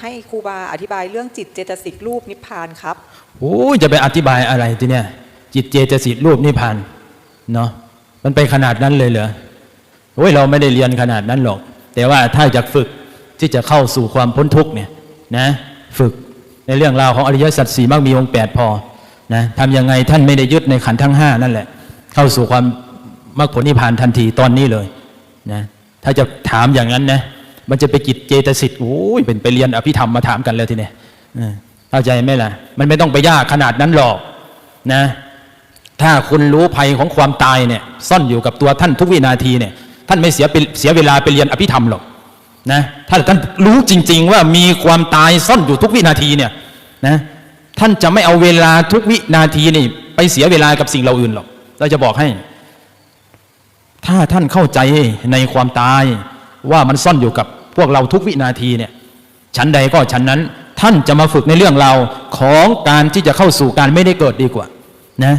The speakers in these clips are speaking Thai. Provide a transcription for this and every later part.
ให้ครูบาอธิบายเรื่องจิตเจตสิกรูปนิพพานครับโอ้จะไปอธิบายอะไรทีเนี้ยจิตเจตสิกรูปนิพพานเนาะมันไปขนาดนั้นเลยเหรอโอ้ยเราไม่ได้เรียนขนาดนั้นหรอก แต่ว่าถ้าอยากฝึกที่จะเข้าสู่ความพ้นทุกข์เนี่ยนะ ฝึกในเรื่องราวของอริยสัจสี่มรรคมีองค์แปดพอนะทำยังไงท่านไม่ได้ยึดในขันทั้งห้านั่นแหละ เข้าสู่ความมรรคผลนิพพานทันทีตอนนี้เลยนะถ้าจะถามอย่างนั้นนะ มันจะไปกิจเจตสิกโอ้ยเป็นไปเรียนอภิธรรมมาถามกันเลยทีเนี้ยเข้าใจไหมล่ะ มันไม่ต้องไปยากขนาดนั้นหรอกนะ ถ้าคุณรู้ภัยของความตายเนี่ย ซ่อนอยู่กับตัวท่านทุกวินาทีเนี่ย ท่านไม่เสียไปเสียเวลาไปเรียนอภิธรรมหรอกนะถ้าท่านรู้จริง ๆ ว่ามีความตายซ่อนอยู่ทุกวินาทีเนี่ยนะท่านจะไม่เอาเวลาทุกวินาทีนี่ ไปเสียเวลากับสิ่งเราอื่นหรอกเราจะบอกให้ ถ้าท่านเข้าใจในความตายว่ามันซ่อนอยู่กับ พวกเราทุกวินาทีเนี่ยชั้นใดก็ชั้นนั้น ท่านจะมาฝึกในเรื่องเราของการที่จะเข้าสู่การไม่ได้เกิดดีกว่านะ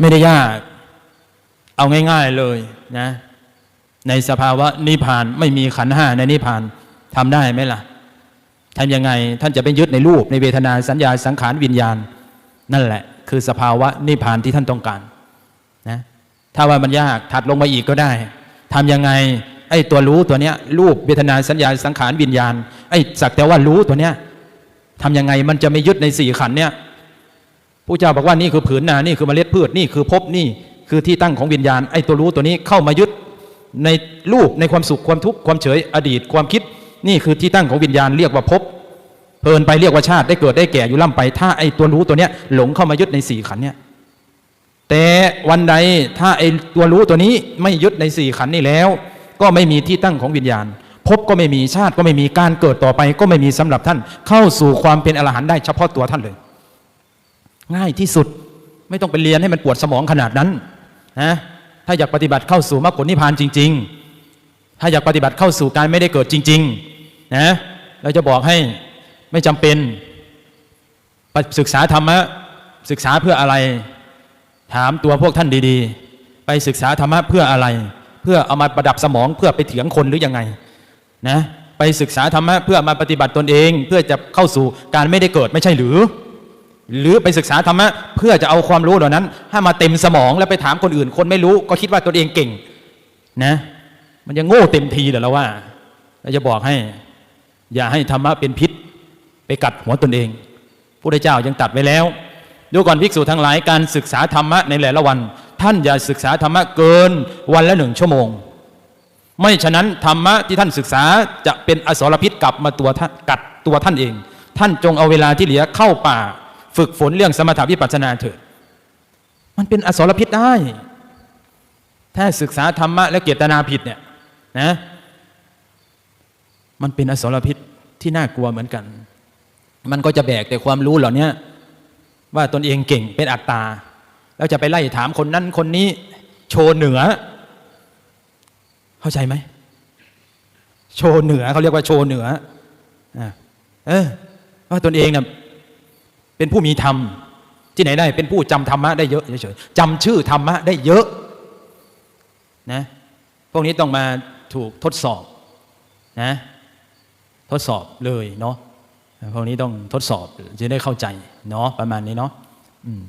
ไม่ได้ยาก เอาง่าย ๆเลยนะ ในสภาวะนิพพานไม่มีขันห้าในนิพพานทำได้ไหมล่ะทำยังไงท่านจะไปยึดในรูปในเวทนาสัญญาสังขารวิญญาณ นั่นแหละ คือสภาวะนิพพานที่ท่านต้องการนะถ้าว่ามันยากถัดลงมาอีกก็ได้ทำยังไง ไอ้ตัวรู้ตัวเนี้ยรูปเวทนาสัญญาสังขารวิญญาณ ไอ้สักแต่ว่ารู้ตัวเนี้ยทำยังไงมันจะไม่ยึดในสี่ขันเนี้ยผู้เจ้าบอกว่านี่คือผืนนานี่คือเมล็ดพืชนี่คือภพนี่คือที่ตั้งของวิญญาณไอ้ตัวรู้ตัวนี้เข้ามายึดในรูปในความสุขความทุกข์ความเฉยอดีตความคิด นี่คือที่ตั้งของวิญญาณเรียกว่าภพเพลินไปเรียกว่าชาติได้เกิดได้แก่อยู่ล่ำไป ถ้าไอ้ตัวรู้ตัวเนี้ยหลงเข้ามายึดในสี่ขันเนี่ยแต่วันใดถ้าไอ้ตัวรู้ตัวนี้ไม่ยึดในสี่ขันนี่แล้ว ก็ไม่มีที่ตั้งของวิญญาณภพก็ไม่มีชาติก็ไม่มีการเกิดต่อไปก็ไม่มีสำหรับท่าน เข้าสู่ความเป็นอรหันต์ได้เฉพาะตัวท่านเลย ง่ายที่สุดไม่ต้องไปเรียนให้มันปวดสมองขนาดนั้นนะถ้าอยากปฏิบัติเข้าสู่มรรคผลนิพพานจริง ๆ ถ้าอยากปฏิบัติเข้าสู่การไม่ได้เกิดจริงๆนะเราจะบอกให้ไม่จำเป็นศึกษาธรรมะศึกษาเพื่ออะไร ถามตัวพวกท่านดีๆ ไปศึกษาธรรมะเพื่ออะไร เพื่อเอามาประดับสมองเพื่อไปเถียงคนหรือยังไงนะไปศึกษาธรรมะเพื่อมาปฏิบัติตนเอง เพื่อจะเข้าสู่การไม่ได้เกิดไม่ใช่หรือ หรือไปศึกษาธรรมะเพื่อจะเอาความรู้เหล่านั้น ให้มาเต็มสมองแล้วไปถามคนอื่น คนไม่รู้ก็คิดว่าตนเองเก่งนะมันจะโง่เต็มทีเดี๋ยวเราว่าเราจะบอกให้ อย่าให้ธรรมะเป็นพิษ ไปกัดหัวตนเองพระเจ้ายังตัดไว้แล้วดูก่อนภิกษุทั้งหลายการศึกษาธรรมะในแต่ละวัน ท่านอย่าศึกษาธรรมะเกินวันละหนึ่งชั่วโมง ไม่ฉะนั้นธรรมะที่ท่านศึกษาจะเป็นอสรพิษกลับมาตัวท่านกัดตัวท่านเอง ท่านจงเอาเวลาที่เหลือเข้าป่า ฝึกฝนเรื่องสมถะวิปัสสนาเถิด มันเป็นอสรพิษได้ ถ้าศึกษาธรรมะและเจตนาผิดเนี่ยนะมันเป็นอสรพิษที่น่ากลัวเหมือนกัน มันก็จะแบกแต่ความรู้เหล่านี้ว่าตนเองเก่งเป็นอัตตา แล้วจะไปไล่ถามคนนั้นคนนี้ โชว์เหนือ เข้าใจไหมโชว์เหนือเขาเรียกว่าโชว์เหนือเออว่าตนเองเนะ่ะเป็นผู้มีธรรมที่ไหนได้ เป็นผู้จำธรรมะได้เยอะเฉยๆจำชื่อธรรมะได้เยอะนะพวกนี้ต้องมาถูกทดสอบนะทดสอบเลยเนาะพวกนี้ต้องทดสอบจะได้เข้าใจเนาะประมาณนี้เนาะ